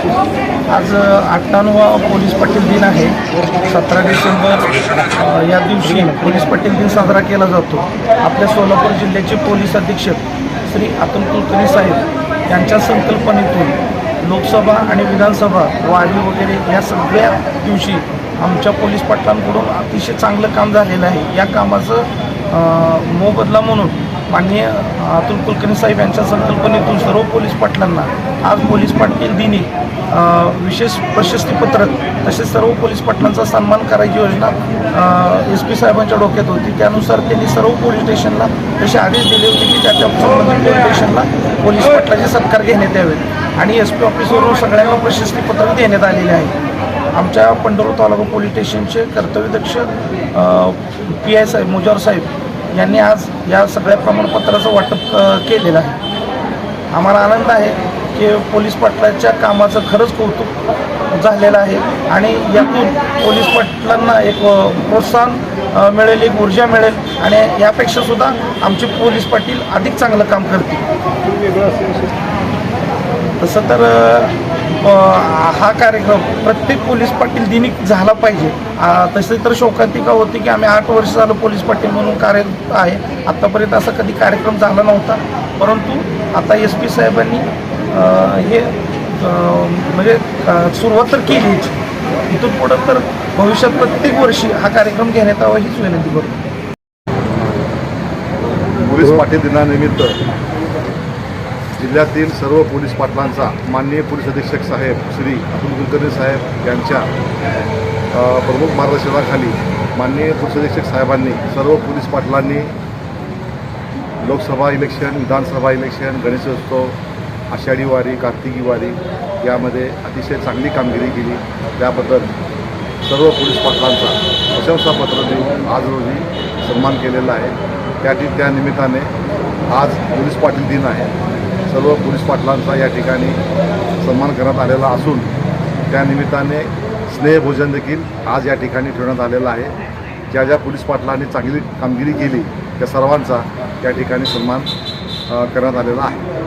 आज अठ्ठावन्नवा पोलीस पाटील दिन आहे. सतरा डिसेंबर या दिवशी पोलीस पाटील दिन साजरा केला जातो. आपल्या सोलापूर जिल्ह्याचे पोलीस अधीक्षक श्री अतुल कुलकर्णी साहेब यांच्या संकल्पनेतून लोकसभा आणि विधानसभा वाढी वगैरे या सगळ्या दिवशी आमच्या पोलीस पाटलांकडून अतिशय चांगलं काम झालेलं आहे. या कामाचं मोबदला म्हणून माननीय अतुल कुलकर्णी साहेब यांच्या संकल्पनेतून सर्व पोलीस पाटलांना आज पोलीस पाटील दिनी विशेष प्रशस्तीपत्रक तसेच सर्व पोलीस पाटलांचा सन्मान करायची योजना एस पी साहेबांच्या डोक्यात होती. त्यानुसार त्यांनी सर्व पोलीस स्टेशनला तसे आदेश दिले होते की त्या त्या संबंधित पोलीस स्टेशनला पोलीस पाटलाचे सत्कार घेण्यात यावेत आणि एस पी ऑफिसवरून सगळ्यांना प्रशस्तीपत्रक देण्यात आलेले आहे. आमच्या पंढरपूर तालुका पोलीस स्टेशनचे कर्तव्यदक्ष पी आय साहेब मुजार साहेब यांनी आज या सगळ्या प्रमाणपत्राचं वाटप केलेलं आहे. आम्हाला आनंद आहे की पोलीस पाटलाच्या कामाचं खरंच कौतुक झालेलं आहे आणि यातून पोलीस पाटलांना एक प्रोत्साहन मिळेल एक ऊर्जा मिळेल आणि यापेक्षा सुद्धा आमचे पोलीस पाटील अधिक चांगलं काम करतील. तसं तर हा कार्यक्रम प्रत्येक पोलीस पाटील दिनिक झाला पाहिजे. तसे तर शोकांतिका होती की आम्ही आठ वर्ष झालो पोलीस पाटील म्हणून कार्य आहे. आत्तापर्यंत असा कधी कार्यक्रम झाला नव्हता. परंतु आता एस पी साहेबांनी हे म्हणजे सुरुवात तर केलीच. इथून पुढं तर भविष्यात प्रत्येक वर्षी हा कार्यक्रम घेण्यात यावा हीच विनंती करतो. पोलीस पाटील दिनानिमित्त जिल्ह्यातील सर्व पोलीस पाटलांचा माननीय पोलीस अधीक्षक साहेब श्री अतुल कुलकर्णी साहेब यांच्या प्रमुख मार्गदर्शनाखाली माननीय पोलीस अधीक्षक साहेबांनी सर्व पोलीस पाटलांनी लोकसभा इलेक्शन विधानसभा इलेक्शन गणेशोत्सव आषाढी वारी कार्तिकी वारी यामध्ये अतिशय चांगली कामगिरी केली. त्याबद्दल सर्व पोलीस पाटलांचा प्रशंसापत्र देऊन आज रोजी सन्मान केलेला आहे. त्या त्यानिमित्ताने त्या निमित्ताने आज पोलीस पाटील दिन आहे. सर्व पोलीस पाटलांचा या ठिकाणी सन्मान करण्यात आलेला असून त्यानिमित्ताने स्नेहभोजन देखील आज या ठिकाणी ठेवण्यात आलेलं आहे. ज्या ज्या पोलीस पाटलांनी चांगली कामगिरी केली त्या सर्वांचा या ठिकाणी सन्मान करण्यात आलेला आहे.